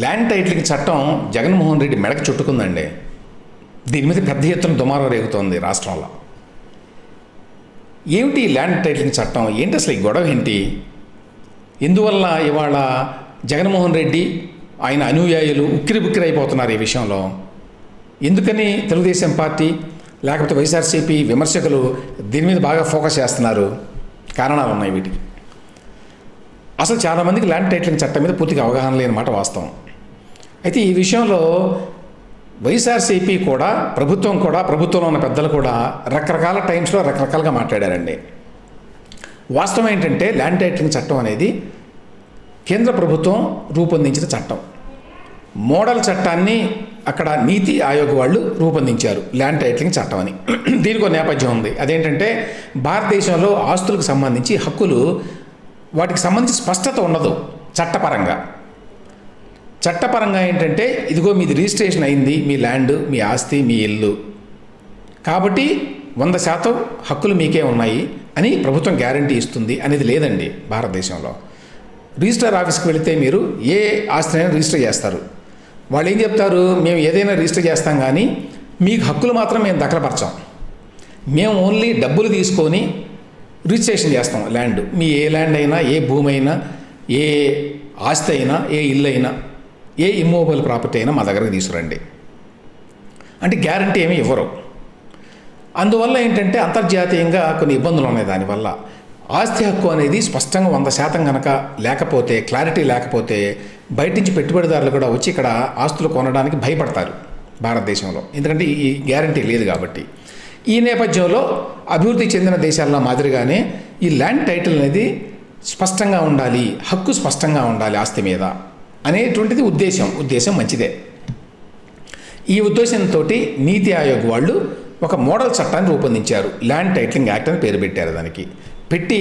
Land titling చట్టం జగన్మోహన్ రెడ్డి మెడకు చుట్టుకుందండి. దీని మీద పెద్ద ఎత్తున దుమారం రేగుతోంది రాష్ట్రంలో. ఏమిటి ల్యాండ్ టైటిలింగ్ చట్టం? ఏంటి అసలు ఈ గొడవ ఏంటి? ఎందువల్ల ఇవాళ జగన్మోహన్ రెడ్డి ఆయన అనుయాయులు ఉక్కిరి బుక్కిరి అయిపోతున్నారు ఈ విషయంలో? ఎందుకని తెలుగుదేశం పార్టీ లేకపోతే వైఎస్ఆర్సీపీ విమర్శకులు దీని మీద బాగా ఫోకస్ చేస్తున్నారు? కారణాలు ఉన్నాయి వీటికి. అసలు చాలామందికి ల్యాండ్ టైటిలింగ్ చట్టం మీద పూర్తిగా అవగాహన లేని మాట వాస్తవం. అయితే ఈ విషయంలో వైఎస్ఆర్సీపీ కూడా ప్రభుత్వం కూడా ప్రభుత్వంలో ఉన్న పెద్దలు కూడా రకరకాల టైమ్స్లో రకరకాలుగా మాట్లాడారండి. వాస్తవం ఏంటంటే ల్యాండ్ టైటిలింగ్ చట్టం అనేది కేంద్ర ప్రభుత్వం రూపొందించిన చట్టం. మోడల్ చట్టాన్ని అక్కడ నీతి ఆయోగ్ వాళ్ళు రూపొందించారు ల్యాండ్ టైటిలింగ్ చట్టం అని. దీనికి ఒక నేపథ్యం ఉంది. అదేంటంటే భారతదేశంలో ఆస్తులకు సంబంధించి హక్కులు వాటికి సంబంధించి స్పష్టత ఉండదు చట్టపరంగా. చట్టపరంగా ఏంటంటే ఇదిగో మీది రిజిస్ట్రేషన్ అయింది మీ ల్యాండ్ మీ ఆస్తి మీ ఇల్లు. కాబట్టి వంద శాతం హక్కులు మీకే ఉన్నాయి అని ప్రభుత్వం గ్యారంటీ ఇస్తుంది అనేది లేదండి భారతదేశంలో. రిజిస్టర్ ఆఫీస్కి వెళితే మీరు ఏ ఆస్తినైనా రిజిస్టర్ చేస్తారు. వాళ్ళు ఏం చెప్తారు? మేము ఏదైనా రిజిస్టర్ చేస్తాం కానీ మీకు హక్కులు మాత్రం మేము దఖలపరచాం మేము ఓన్లీ డబ్బులు తీసుకొని రిజిస్ట్రేషన్ చేస్తాం ల్యాండ్. మీ ఏ ల్యాండ్ అయినా ఏ భూమి అయినా ఏ ఆస్తి అయినా ఏ ఇల్లు అయినా ఏ ఇమ్మోబైల్ ప్రాపర్టీ అయినా మా దగ్గరకు తీసుకురండి. అంటే గ్యారంటీ ఏమీ ఇవ్వరు. అందువల్ల ఏంటంటే అంతర్జాతీయంగా కొన్ని ఇబ్బందులు ఉన్నాయి దానివల్ల ఆస్తి హక్కు అనేది స్పష్టంగా వంద శాతం కనుక లేకపోతే క్లారిటీ లేకపోతే బయట నుంచి పెట్టుబడిదారులు కూడా వచ్చి ఇక్కడ ఆస్తులు కొనడానికి భయపడతారు భారతదేశంలో. ఎందుకంటే ఈ గ్యారంటీ లేదు కాబట్టి. ఈ నేపథ్యంలో అభివృద్ధి చెందిన దేశాల్లో మాదిరిగానే ఈ ల్యాండ్ టైటిల్ అనేది స్పష్టంగా ఉండాలి హక్కు స్పష్టంగా ఉండాలి ఆస్తి మీద అనేటువంటిది ఉద్దేశం. ఉద్దేశం మంచిదే. ఈ ఉద్దేశంతో నీతి ఆయోగ్ వాళ్ళు ఒక మోడల్ చట్టాన్ని రూపొందించారు. ల్యాండ్ టైటిలింగ్ యాక్ట్ అని పేరు పెట్టారు దానికి. పెట్టి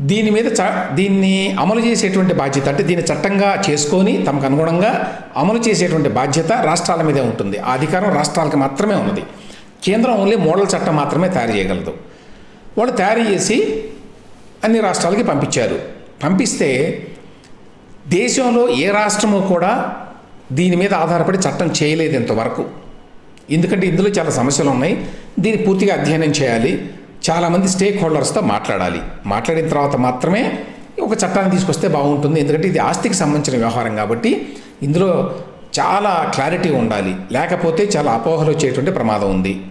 దీని మీద చ దీన్ని అమలు చేసేటువంటి బాధ్యత అంటే దీన్ని చట్టంగా చేసుకొని తమకు అనుగుణంగా అమలు చేసేటువంటి బాధ్యత రాష్ట్రాల మీదే ఉంటుంది. ఆ అధికారం రాష్ట్రాలకు మాత్రమే ఉన్నది. కేంద్రం ఓన్లీ మోడల్ చట్టం మాత్రమే తయారు చేయగలదు. వాళ్ళు తయారు చేసి అన్ని రాష్ట్రాలకి పంపించారు. పంపిస్తే దేశంలో ఏ రాష్ట్రము కూడా దీని మీద ఆధారపడి చట్టం చేయలేదు ఇంతవరకు. ఎందుకంటే ఇందులో చాలా సమస్యలు ఉన్నాయి. దీన్ని పూర్తిగా అధ్యయనం చేయాలి. చాలామంది స్టేక్ హోల్డర్స్తో మాట్లాడాలి. మాట్లాడిన తర్వాత మాత్రమే ఒక చట్టాన్ని తీసుకొస్తే బాగుంటుంది. ఎందుకంటే ఇది ఆస్తికి సంబంధించిన వ్యవహారం కాబట్టి ఇందులో చాలా క్లారిటీ ఉండాలి. లేకపోతే చాలా అపోహలు వచ్చేటువంటి ప్రమాదం ఉంది.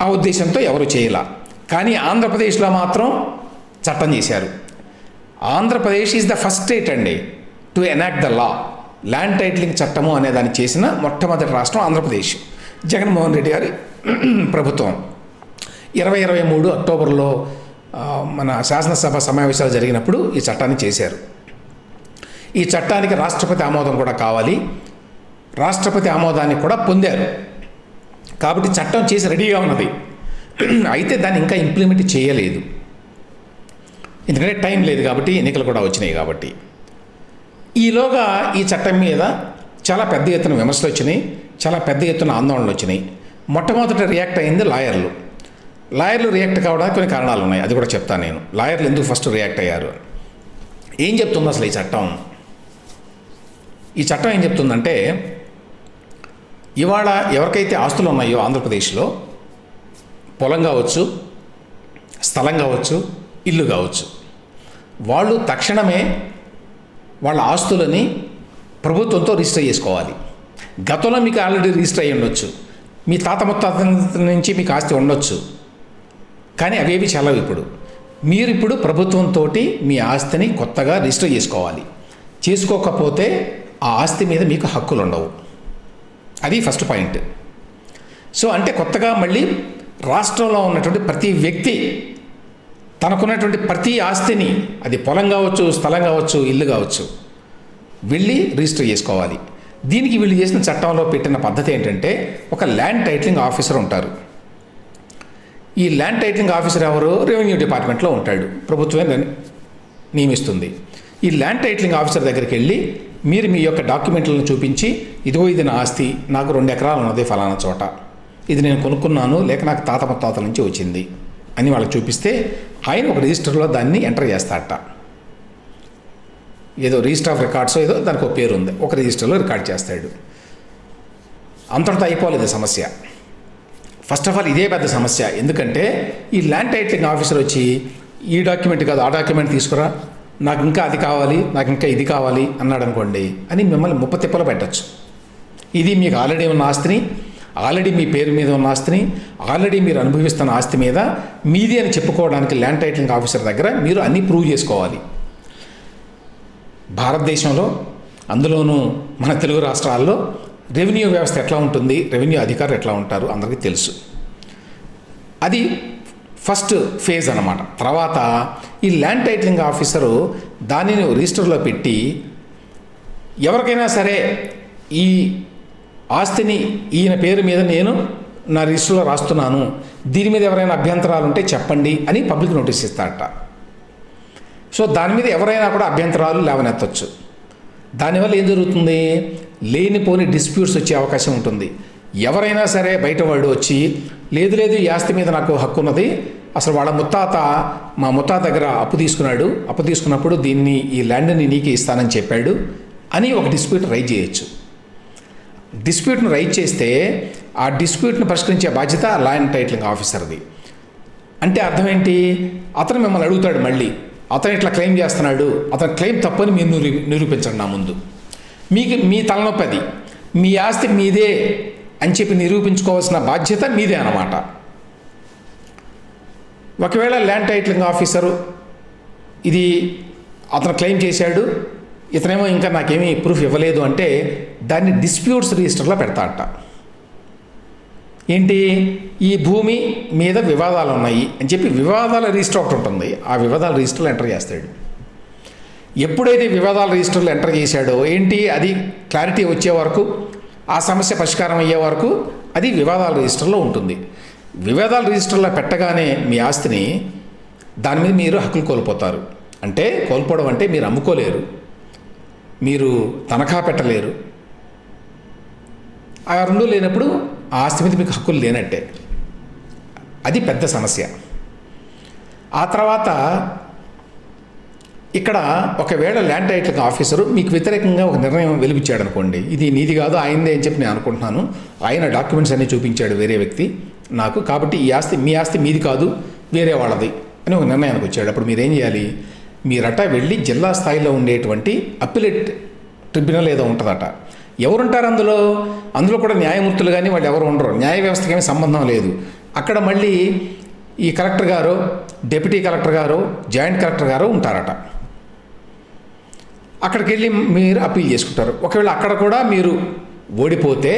ఆ ఉద్దేశంతో ఎవరు చేయాల. కానీ ఆంధ్రప్రదేశ్లో మాత్రం చట్టం చేశారు. Andhra Pradesh is the first state అండి to enact the law land titling చట్టము అనే దాన్ని చేసిన మొట్టమొదటి రాష్ట్రం ఆంధ్రప్రదేశ్. జగన్మోహన్ రెడ్డి గారి ప్రభుత్వం. ఇరవై ఇరవై మూడు అక్టోబర్లో మన శాసనసభ సమావేశాలు జరిగినప్పుడు ఈ చట్టాన్ని చేశారు. ఈ చట్టానికి రాష్ట్రపతి ఆమోదం కూడా కావాలి. రాష్ట్రపతి ఆమోదాన్ని కూడా పొందారు. కాబట్టి చట్టం చేసి రెడీగా ఉన్నది. అయితే దాన్ని ఇంకా ఇంప్లిమెంట్ చేయలేదు. ఎందుకంటే టైం లేదు కాబట్టి ఎన్నికలు కూడా వచ్చినాయి కాబట్టి. ఈలోగా ఈ చట్టం మీద చాలా పెద్ద ఎత్తున విమర్శలు వచ్చినాయి. చాలా పెద్ద ఎత్తున ఆందోళనలు వచ్చినాయి. మొట్టమొదట రియాక్ట్ అయింది లాయర్లు. లాయర్లు రియాక్ట్ కావడానికి కొన్ని కారణాలు ఉన్నాయి. అది కూడా చెప్తాను నేను. లాయర్లు ఎందుకు ఫస్ట్ రియాక్ట్ అయ్యారు? ఏం చెప్తుంది అసలు ఈ చట్టం? ఈ చట్టం ఏం చెప్తుందంటే ఇవాళ ఎవరికైతే ఆస్తులు ఉన్నాయో ఆంధ్రప్రదేశ్లో పొలం కావచ్చు స్థలం కావచ్చు ఇల్లు కావచ్చు వాళ్ళు తక్షణమే వాళ్ళ ఆస్తులని ప్రభుత్వంతో రిజిస్టర్ చేసుకోవాలి. గతంలో మీకు ఆల్రెడీ రిజిస్టర్ అయ్యి ఉండొచ్చు. మీ తాత ముత్తాత నుంచి మీకు ఆస్తి ఉండొచ్చు. కానీ అవేవి చల్లవు ఇప్పుడు. మీరు ఇప్పుడు ప్రభుత్వంతో మీ ఆస్తిని కొత్తగా రిజిస్టర్ చేసుకోవాలి. చేసుకోకపోతే ఆ ఆస్తి మీద మీకు హక్కులు ఉండవు అది ఫస్ట్ పాయింట్ సో అంటే కొత్తగా మళ్ళీ రాష్ట్రంలో ఉన్నటువంటి ప్రతి వ్యక్తి తనకున్నటువంటి ప్రతి ఆస్తిని అది పొలం కావచ్చు స్థలం కావచ్చు ఇల్లు కావచ్చు వెళ్ళి రిజిస్టర్ చేసుకోవాలి. దీనికి వీళ్ళు చేసిన చట్టంలో పెట్టిన పద్ధతి ఏంటంటే ఒక ల్యాండ్ టైటిలింగ్ ఆఫీసర్ ఉంటారు. ఈ ల్యాండ్ టైటిలింగ్ ఆఫీసర్ ఎవరు? రెవెన్యూ డిపార్ట్మెంట్లో ఉంటాడు. ప్రభుత్వమే నియమిస్తుంది. ఈ ల్యాండ్ టైటిలింగ్ ఆఫీసర్ దగ్గరికి వెళ్ళి మీరు మీ యొక్క డాక్యుమెంట్లను చూపించి ఇదిగో ఇది నా ఆస్తి నాకు రెండు ఎకరాలు ఉన్నది ఫలానా చోట. ఇది నేను కొనుక్కున్నాను లేక నాకు తాత ముత్తాతల నుంచి వచ్చింది అని వాళ్ళకి చూపిస్తే ఆయన ఒక రిజిస్టర్లో దాన్ని ఎంటర్ చేస్తాడట. ఏదో రిజిస్టర్ ఆఫ్ రికార్డ్స్ ఏదో దానికి ఒక పేరు ఉంది ఒక రిజిస్టర్లో రికార్డ్ చేస్తాడు. అంతటితో అయిపోలేదు సమస్య. ఫస్ట్ ఆఫ్ ఆల్ ఇదే పెద్ద సమస్య. ఎందుకంటే ఈ ల్యాండ్ టైటిలింగ్ ఆఫీసర్ వచ్చి ఈ డాక్యుమెంట్ కాదు ఆ డాక్యుమెంట్ తీసుకురా. నాకు ఇంకా అది కావాలి నాకు ఇంకా ఇది కావాలి అన్నాడు అనుకోండి అని మిమ్మల్ని ముప్ప తిప్పలు పెట్టచ్చు. ఇది మీకు ఆల్రెడీ ఉన్న ఆస్తిని ఆల్రెడీ మీ పేరు మీద ఉన్న ఆస్తిని ఆల్రెడీ మీరు అనుభవిస్తున్న ఆస్తి మీద మీది అని చెప్పుకోవడానికి ల్యాండ్ టైటిలింగ్ ఆఫీసర్ దగ్గర మీరు అన్నీ ప్రూవ్ చేసుకోవాలి. భారతదేశంలో అందులోనూ మన తెలుగు రాష్ట్రాల్లో రెవెన్యూ వ్యవస్థ ఎట్లా ఉంటుంది రెవెన్యూ అధికారులు ఎట్లా ఉంటారు అందరికీ తెలుసు. అది ఫస్ట్ ఫేజ్ అన్నమాట. తర్వాత ఈ ల్యాండ్ టైటిలింగ్ ఆఫీసరు దానిని రిజిస్టర్లో పెట్టి ఎవరికైనా సరే ఈ ఆస్తిని ఈయన పేరు మీద నేను నా రిజిస్టర్లో రాస్తున్నాను. దీని మీద ఎవరైనా అభ్యంతరాలు ఉంటే చెప్పండి అని పబ్లిక్ నోటీస్ ఇస్తారట సో దాని మీద ఎవరైనా కూడా అభ్యంతరాలు లేవనెత్తచ్చు. దానివల్ల ఏం జరుగుతుంది? లేనిపోని డిస్ప్యూట్స్ వచ్చే అవకాశం ఉంటుంది. ఎవరైనా సరే బయట వాళ్ళు వచ్చి లేదు లేదు ఈ ఆస్తి మీద నాకు హక్కు ఉన్నది. అసలు వాళ్ళ ముత్తాత మా ముత్తాత దగ్గర అప్పు తీసుకున్నాడు. అప్పు తీసుకున్నప్పుడు దీన్ని ఈ ల్యాండ్ని నీకే ఇస్తానని చెప్పాడు అని ఒక డిస్ప్యూట్ రైజ్ చేయొచ్చు. డిస్ప్యూట్ను రైజ్ చేస్తే ఆ డిస్ప్యూట్ను పరిష్కరించే బాధ్యత ల్యాండ్ టైటిలింగ్ ఆఫీసర్ది. అంటే అర్థం ఏంటి? అతను మిమ్మల్ని అడుగుతాడు మళ్ళీ అతను ఇట్లా క్లెయిమ్ చేస్తున్నాడు. అతను క్లెయిమ్ తప్పని మీరు నిరూ నిరూపించండి నా ముందు. మీకు మీ తలనొప్పి అది మీ ఆస్తి మీదే అని చెప్పి నిరూపించుకోవాల్సిన బాధ్యత మీదే అన్నమాట. ఒకవేళ ల్యాండ్ టైటిలింగ్ ఆఫీసరు ఇది అతను క్లెయిమ్ చేశాడు ఇతనేమో ఇంకా నాకేమీ ప్రూఫ్ ఇవ్వలేదు అంటే దాన్ని డిస్ప్యూట్స్ రిజిస్టర్లో పెడతా అంట. ఏంటి? ఈ భూమి మీద వివాదాలు ఉన్నాయి అని చెప్పి వివాదాల రిజిస్టర్ ఒకటి ఉంటుంది. ఆ వివాదాల రిజిస్టర్లో ఎంటర్ చేస్తాడు. ఎప్పుడైతే వివాదాల రిజిస్టర్లో ఎంటర్ చేశాడో ఏంటి? అది క్లారిటీ వచ్చే వరకు ఆ సమస్య పరిష్కారం అయ్యే వరకు అది వివాదాల రిజిస్టర్లో ఉంటుంది. వివాదాల రిజిస్టర్లో పెట్టగానే మీ ఆస్తిని దాని మీద మీరు హక్కులు కోల్పోతారు. అంటే కోల్పోవడం అంటే మీరు అమ్ముకోలేరు. మీరు తనఖా పెట్టలేరు. ఆ రెండు లేనప్పుడు ఆ ఆస్తి మీద మీకు హక్కులు లేనట్టే. అది పెద్ద సమస్య. ఆ తర్వాత ఇక్కడ ఒకవేళ ల్యాండ్ టైటిలింగ్ ఆఫీసరు మీకు వ్యతిరేకంగా ఒక నిర్ణయం వెలిపించాడు అనుకోండి ఇది నీది కాదు ఆయనదే అని చెప్పి నేను అనుకుంటున్నాను. ఆయన డాక్యుమెంట్స్ అన్నీ చూపించాడు వేరే వ్యక్తి నాకు. కాబట్టి ఈ ఆస్తి మీ ఆస్తి మీది కాదు వేరే వాళ్ళది అని ఒక నిర్ణయానికి వచ్చాడు. అప్పుడు మీరేం చేయాలి? మీరట వెళ్ళి జిల్లా స్థాయిలో ఉండేటువంటి అప్పిలెట్ ట్రిబ్యునల్ ఏదో ఉంటుందట. ఎవరుంటారు అందులో? అందులో కూడా న్యాయమూర్తులు కానీ వాళ్ళు ఎవరు ఉండరు. న్యాయ వ్యవస్థకి ఏమీ సంబంధం లేదు. అక్కడ మళ్ళీ ఈ కలెక్టర్ గారు డెప్యూటీ కలెక్టర్ గారు జాయింట్ కలెక్టర్ గారు ఉంటారట. అక్కడికి వెళ్ళి మీరు అప్పీల్ చేసుకుంటారు. ఒకవేళ అక్కడ కూడా మీరు ఓడిపోతే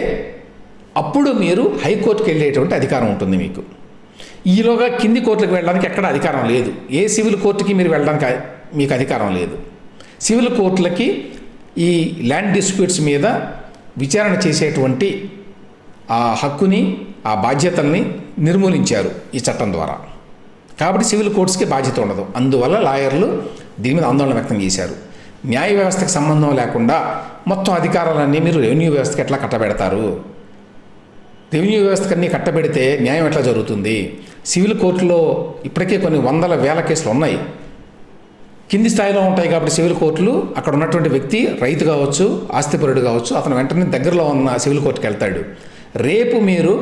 అప్పుడు మీరు హైకోర్టుకి వెళ్ళేటువంటి అధికారం ఉంటుంది మీకు. ఈలోగా కింది కోర్టులకు వెళ్ళడానికి ఎక్కడ అధికారం లేదు. ఏ సివిల్ కోర్టుకి మీరు వెళ్ళడానికి మీకు అధికారం లేదు. సివిల్ కోర్టులకి ఈ ల్యాండ్ డిస్ప్యూట్స్ మీద విచారణ చేసేటువంటి ఆ హక్కుని ఆ బాధ్యతల్ని నిర్మూలించారు ఈ చట్టం ద్వారా. కాబట్టి సివిల్ కోర్ట్స్కి బాధ్యత ఉండదు. అందువల్ల లాయర్లు దీని మీద ఆందోళన వ్యక్తం చేశారు. న్యాయ వ్యవస్థకి సంబంధం లేకుండా మొత్తం అధికారాలన్నీ మీరు రెవెన్యూ వ్యవస్థకి ఎట్లా కట్టబెడతారు? రెవెన్యూ వ్యవస్థకు అన్నీ కట్టబెడితే న్యాయం ఎట్లా జరుగుతుంది? సివిల్ కోర్టులో ఇప్పటికే కొన్ని వందల వేల కేసులు ఉన్నాయి. కింది స్థాయిలో ఉంటాయి కాబట్టి సివిల్ కోర్టులు అక్కడ ఉన్నటువంటి వ్యక్తి రైతు కావచ్చు ఆస్తిపరుడు కావచ్చు అతను వెంటనే దగ్గరలో ఉన్న సివిల్ కోర్టుకి వెళ్తాడు. రేపు మీరు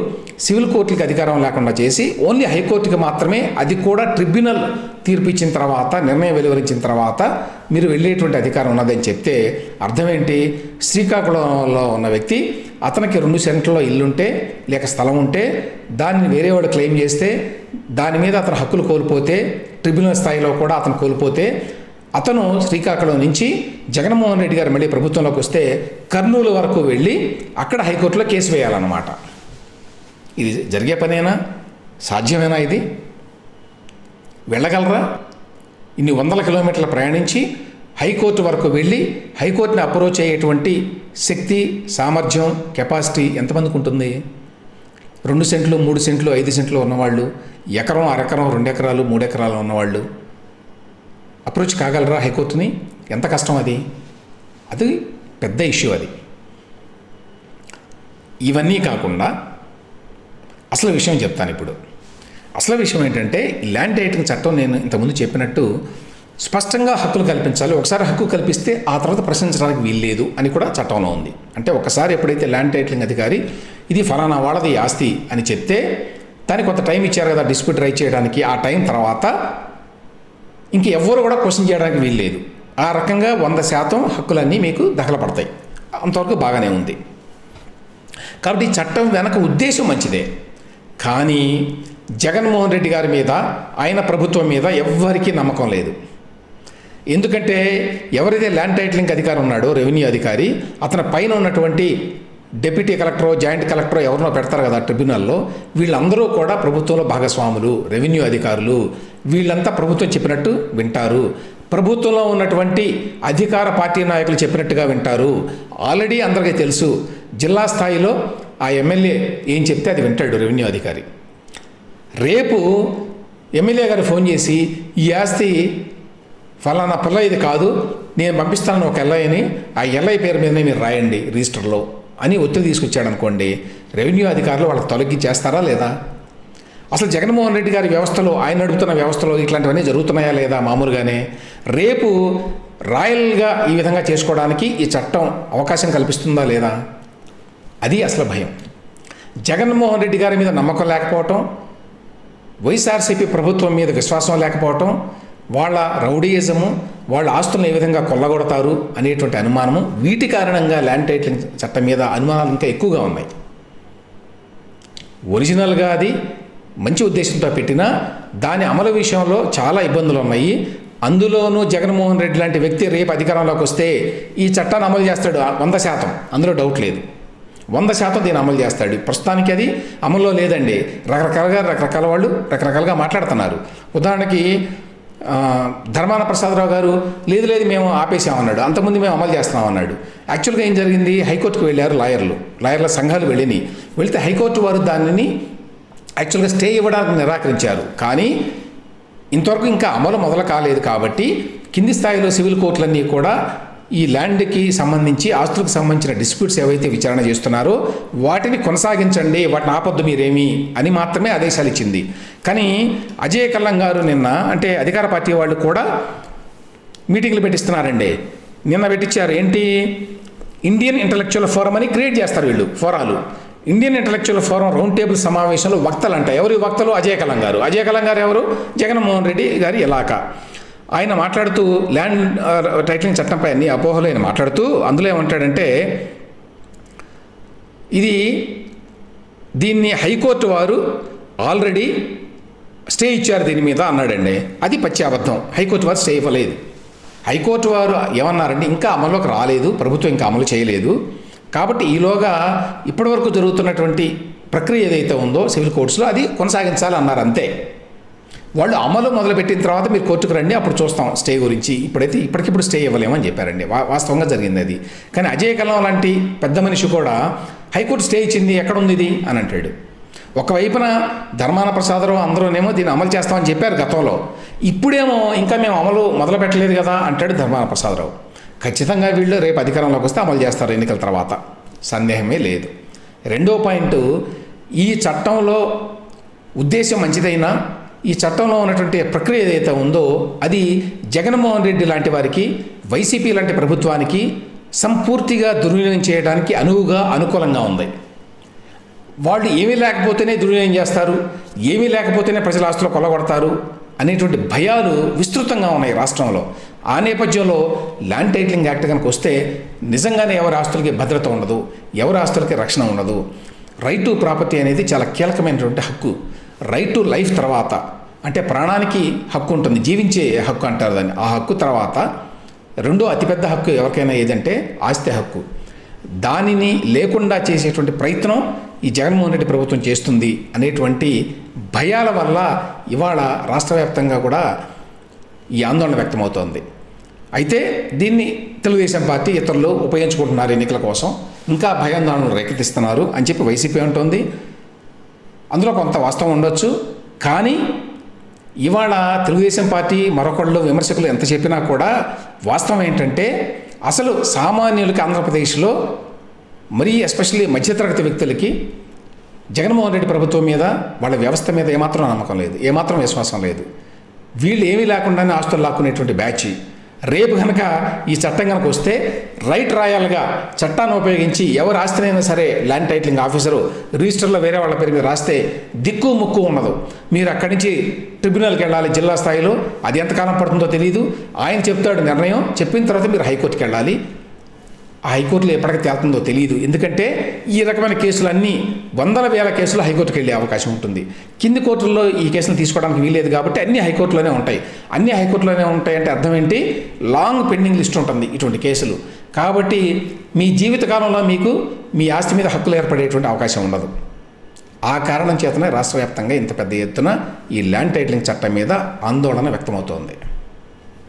సివిల్ కోర్టులకి అధికారం లేకుండా చేసి ఓన్లీ హైకోర్టుకి మాత్రమే అది కూడా ట్రిబ్యునల్ తీర్పు ఇచ్చిన తర్వాత నిర్ణయం వెలువరించిన తర్వాత మీరు వెళ్ళేటువంటి అధికారం ఉన్నదని చెప్తే అర్థం ఏంటి శ్రీకాకుళంలో ఉన్న వ్యక్తి అతనికి రెండు సెంట్లలో ఇల్లుంటే లేక స్థలం ఉంటే దాన్ని వేరేవాడు క్లెయిమ్ చేస్తే దాని మీద అతను హక్కులు కోల్పోతే ట్రిబ్యునల్ స్థాయిలో కూడా అతను కోల్పోతే అతను శ్రీకాకుళం నుంచి జగన్మోహన్ రెడ్డి గారు మళ్ళీ ప్రభుత్వంలోకి వస్తే కర్నూలు వరకు వెళ్ళి అక్కడ హైకోర్టులో కేసు వేయాలన్నమాట. ఇది జరిగే పనేనా? సాధ్యమేనా ఇది? వెళ్ళగలరా? ఇన్ని వందల కిలోమీటర్లు ప్రయాణించి హైకోర్టు వరకు వెళ్ళి హైకోర్టుని అప్రోచ్ అయ్యేటువంటి శక్తి సామర్థ్యం కెపాసిటీ ఎంతమందికి ఉంటుంది? రెండు సెంట్లు మూడు సెంట్లు ఐదు సెంట్లు ఉన్నవాళ్ళు ఎకరం అరెకరం రెండు ఎకరాలు మూడు ఎకరాలు ఉన్నవాళ్ళు అప్రోచ్ కాగలరా హైకోర్టుని? ఎంత కష్టం అది? అది పెద్ద ఇష్యూ అది. ఇవన్నీ కాకుండా అసలు విషయం చెప్తాను ఇప్పుడు. అసలు విషయం ఏంటంటే ల్యాండ్ టైటింగ్ చట్టం నేను ఇంతకుముందు చెప్పినట్టు స్పష్టంగా హక్కులు కల్పించాలి. ఒకసారి హక్కు కల్పిస్తే ఆ తర్వాత ప్రశ్నించడానికి వీల్లేదు అని కూడా చట్టంలో ఉంది. అంటే ఒకసారి ఎప్పుడైతే ల్యాండ్ టైటిలింగ్ అధికారి ఇది ఫలానా వాళ్ళది ఆస్తి అని చెప్తే దానికి కొంత టైం ఇచ్చారు కదా డిస్ప్యూట్ రైట్ చేయడానికి ఆ టైం తర్వాత ఇంక ఎవ్వరు కూడా క్వశ్చన్ చేయడానికి వీల్లేదు. ఆ రకంగా వంద శాతం హక్కులన్నీ మీకు దహలపడతాయి అంతవరకు బాగానే ఉంది. కాబట్టి ఈ చట్టం వెనక ఉద్దేశం మంచిదే. కానీ జగన్మోహన్ రెడ్డి గారి మీద ఆయన ప్రభుత్వం మీద ఎవ్వరికీ నమ్మకం లేదు. ఎందుకంటే ఎవరైతే ల్యాండ్ టైటిలింగ్ అధికారి ఉన్నాడో రెవెన్యూ అధికారి అతని పైన ఉన్నటువంటి డిప్యూటీ కలెక్టరో జాయింట్ కలెక్టరో ఎవరినో పెడతారు కదా ట్రిబ్యునల్లో వీళ్ళందరూ కూడా ప్రభుత్వంలో భాగస్వాములు రెవెన్యూ అధికారులు. వీళ్ళంతా ప్రభుత్వం చెప్పినట్టు వింటారు. ప్రభుత్వంలో ఉన్నటువంటి అధికార పార్టీ నాయకులు చెప్పినట్టుగా వింటారు. ఆల్రెడీ అందరికీ తెలుసు జిల్లా స్థాయిలో ఆ ఎమ్మెల్యే ఏం చెప్తే అది వింటాడు రెవెన్యూ అధికారి. రేపు ఎమ్మెల్యే గారు ఫోన్ చేసి ఈ ఆస్తి ఫలానా పిల్ల ఇది కాదు నేను పంపిస్తాను ఒక ఎల్ఐని ఆ ఎల్ఐ పేరు మీదనే మీరు రాయండి రిజిస్టర్లో అని ఒత్తిడి తీసుకొచ్చాడు అనుకోండి రెవెన్యూ అధికారులు వాళ్ళకి తొలగించేస్తారా లేదా? అసలు జగన్మోహన్ రెడ్డి గారి వ్యవస్థలో ఆయన నడుపుతున్న వ్యవస్థలో ఇట్లాంటివన్నీ జరుగుతున్నాయా లేదా మామూలుగానే? రేపు రాయల్గా ఈ విధంగా చేసుకోవడానికి ఈ చట్టం అవకాశం కల్పిస్తుందా లేదా? అది అసలు భయం. జగన్మోహన్ రెడ్డి గారి మీద నమ్మకం లేకపోవటం వైఎస్ఆర్సీపీ ప్రభుత్వం మీద విశ్వాసం లేకపోవటం వాళ్ళ రౌడీయిజము వాళ్ళ ఆస్తులను ఏ విధంగా కొల్లగొడతారు అనేటువంటి అనుమానము వీటి కారణంగా ల్యాండ్ టైటిలింగ్ చట్టం మీద అనుమానాలు ఇంకా ఎక్కువగా ఉన్నాయి. ఒరిజినల్గా అది మంచి ఉద్దేశంతో పెట్టినా దాని అమలు విషయంలో చాలా ఇబ్బందులు ఉన్నాయి. అందులోనూ జగన్మోహన్ రెడ్డి లాంటి వ్యక్తి రేపు అధికారంలోకి వస్తే ఈ చట్టాన్ని అమలు చేస్తాడు వంద శాతం. అందులో డౌట్ లేదు. వంద శాతం దీన్ని అమలు చేస్తాడు. ప్రస్తుతానికి అది అమల్లో లేదండి. రకరకాలుగా రకరకాల వాళ్ళు రకరకాలుగా మాట్లాడుతున్నారు. ఉదాహరణకి ధర్మాన ప్రసాదరావు గారు లేదు లేదు మేము ఆపేసామన్నాడు అంతకుముందు మేము అమలు చేస్తున్నాం అన్నాడు యాక్చువల్గా ఏం జరిగింది? హైకోర్టుకు వెళ్ళారు లాయర్లు. లాయర్ల సంఘాలు వెళ్ళినాయి. వెళితే హైకోర్టు వారు దానిని యాక్చువల్గా స్టే ఇవ్వడానికి నిరాకరించారు. కానీ ఇంతవరకు ఇంకా అమలు మొదలు కాలేదు కాబట్టి కింది స్థాయిలో సివిల్ కోర్టులన్నీ కూడా ఈ ల్యాండ్కి సంబంధించి ఆస్తులకు సంబంధించిన డిస్ప్యూట్స్ ఏవైతే విచారణ చేస్తున్నారో వాటిని కొనసాగించండి వాటిని ఆపొద్దు మీరేమి అని మాత్రమే ఆదేశాలు ఇచ్చింది. కానీ అజయ్ కల్లం గారు నిన్న అంటే అధికార పార్టీ వాళ్ళు కూడా మీటింగ్లు పెట్టిస్తున్నారండి. నిన్న పెట్టించారు ఏంటి? ఇండియన్ ఇంటలెక్చువల్ ఫోరం అని క్రియేట్ చేస్తారు వీళ్ళు ఫోరాలు. Indian intellectual forum round table సమావేశంలో వక్తలు అంట ఎవరి వక్తలు? అజయ్ కలం గారు. అజయ్ కలం గారు ఎవరు? జగన్మోహన్ రెడ్డి గారి ఇలాకా ఆయన మాట్లాడుతూ ల్యాండ్ టైటిలింగ్ చట్టంపై అన్ని అపోహలు ఆయన మాట్లాడుతూ అందులో ఏమంటాడంటే ఇది దీన్ని హైకోర్టు వారు ఆల్రెడీ స్టే ఇచ్చారు దీని మీద అన్నాడండి. అది పచ్చి అబద్ధం. హైకోర్టు వారు స్టే ఇవ్వలేదు. హైకోర్టు వారు ఏమన్నారంటే ఇంకా అమలులోకి రాలేదు. ప్రభుత్వం ఇంకా అమలు చేయలేదు. కాబట్టి ఈలోగా ఇప్పటివరకు జరుగుతున్నటువంటి ప్రక్రియ ఏదైతే ఉందో సివిల్ కోర్ట్స్లో అది కొనసాగించాలి అన్నారు అంతే. వాళ్ళు అమలు మొదలుపెట్టిన తర్వాత మీరు కోర్టుకు రండి అప్పుడు చూస్తాం స్టే గురించి. ఇప్పుడైతే ఇప్పటికిప్పుడు స్టే ఇవ్వలేమని చెప్పారండి. వా వాస్తవంగా జరిగింది అది. కానీ అజయ్ కలం లాంటి పెద్ద మనిషి కూడా హైకోర్టు స్టే ఇచ్చింది ఎక్కడ ఉంది ఇది? అని అంటాడు. ఒకవైపున ధర్మాన ప్రసాదరావు అందరూనేమో దీన్ని అమలు చేస్తామని చెప్పారు గతంలో. ఇప్పుడేమో ఇంకా మేము అమలు మొదలు పెట్టలేదు కదా అంటాడు ధర్మాన ప్రసాదరావు. ఖచ్చితంగా వీళ్ళు రేపు అధికారంలోకి వస్తే అమలు చేస్తారు ఎన్నికల తర్వాత. సందేహమే లేదు. రెండో పాయింట్ ఈ చట్టంలో ఉద్దేశం మంచిదైనా ఈ చట్టంలో ఉన్నటువంటి ప్రక్రియ ఏదైతే ఉందో అది జగన్మోహన్ రెడ్డి లాంటి వారికి వైసీపీ లాంటి ప్రభుత్వానికి సంపూర్తిగా దుర్వినియోగం చేయడానికి అనువుగా అనుకూలంగా ఉంది. వాళ్ళు ఏమీ లేకపోతేనే దుర్వినియోగం చేస్తారు ఏమీ లేకపోతేనే ప్రజల ఆస్తులు కొలగొడతారు అనేటువంటి భయాలు విస్తృతంగా ఉన్నాయి రాష్ట్రంలో. ఆ నేపథ్యంలో ల్యాండ్ టైటిలింగ్ యాక్ట్ కనుక వస్తే నిజంగానే ఎవరి ఆస్తులకి భద్రత ఉండదు ఎవరి ఆస్తులకి రక్షణ ఉండదు. రైట్ టు ప్రాపర్టీ అనేది చాలా కీలకమైనటువంటి హక్కు. రైట్ టు లైఫ్ తర్వాత. అంటే ప్రాణానికి హక్కు ఉంటుంది. జీవించే హక్కు అంటారు దాన్ని. ఆ హక్కు తర్వాత రెండో అతిపెద్ద హక్కు ఎవరికైనా ఏదంటే ఆస్తి హక్కు. దానిని లేకుండా చేసేటువంటి ప్రయత్నం ఈ జగన్మోహన్ రెడ్డి ప్రభుత్వం చేస్తుంది అనేటువంటి భయాల వల్ల ఇవాళ రాష్ట్ర వ్యాప్తంగా కూడా ఈ ఆందోళన వ్యక్తమవుతోంది. అయితే దీన్ని తెలుగుదేశం పార్టీ ఇతరులు ఉపయోగించుకుంటున్నారు ఎన్నికల కోసం. ఇంకా భయాందోళనలు రేకెత్తిస్తున్నారు అని చెప్పి వైసీపీ అంటోంది. అందులో కొంత వాస్తవం ఉండొచ్చు. కానీ ఇవాళ తెలుగుదేశం పార్టీ మరొకళ్ళు విమర్శకులు ఎంత చెప్పినా కూడా వాస్తవం ఏంటంటే అసలు సామాన్యులకి ఆంధ్రప్రదేశ్లో మరీ ఎస్పెషల్లీ మధ్యతరగతి వ్యక్తులకి జగన్మోహన్ రెడ్డి ప్రభుత్వం మీద వాళ్ళ వ్యవస్థ మీద ఏమాత్రం నమ్మకం లేదు ఏమాత్రం విశ్వాసం లేదు. వీళ్ళు ఏమీ లేకుండానే ఆస్తులు లాక్కునేటువంటి బ్యాచ్. రేపు కనుక ఈ చట్టం కనుక వస్తే రైట్ రాయల్గా. చట్టాన్ని ఉపయోగించి ఎవరు ఆస్తినైనా సరే ల్యాండ్ టైటిలింగ్ ఆఫీసరు రిజిస్టర్లో వేరే వాళ్ళ పేరు మీద రాస్తే దిక్కు ముక్కు ఉండదు. మీరు అక్కడి నుంచి ట్రిబ్యునల్కి వెళ్ళాలి జిల్లా స్థాయిలో. అది ఎంతకాలం పడుతుందో తెలియదు ఆయన చెప్తాడు నిర్ణయం. చెప్పిన తర్వాత మీరు హైకోర్టుకి వెళ్ళాలి. హైకోర్టులో ఎప్పటికీ తేలుతుందో తెలియదు. ఎందుకంటే ఈ రకమైన కేసులన్నీ వందల వేల కేసులు హైకోర్టుకి వెళ్ళే అవకాశం ఉంటుంది. కింది కోర్టుల్లో ఈ కేసులు తీసుకోవడానికి వీలేదు కాబట్టి అన్ని హైకోర్టులోనే ఉంటాయి. అన్ని హైకోర్టులోనే ఉంటాయి అంటే అర్థం ఏంటి? లాంగ్ పెండింగ్ లిస్ట్ ఉంటుంది ఇటువంటి కేసులు. కాబట్టి మీ జీవితకాలంలో మీకు మీ ఆస్తి మీద హక్కులు ఏర్పడేటువంటి అవకాశం ఉండదు. ఆ కారణం చేతనే రాష్ట్ర వ్యాప్తంగా ఇంత పెద్ద ఎత్తున ఈ ల్యాండ్ టైటిలింగ్ చట్టం మీద ఆందోళన వ్యక్తమవుతోంది.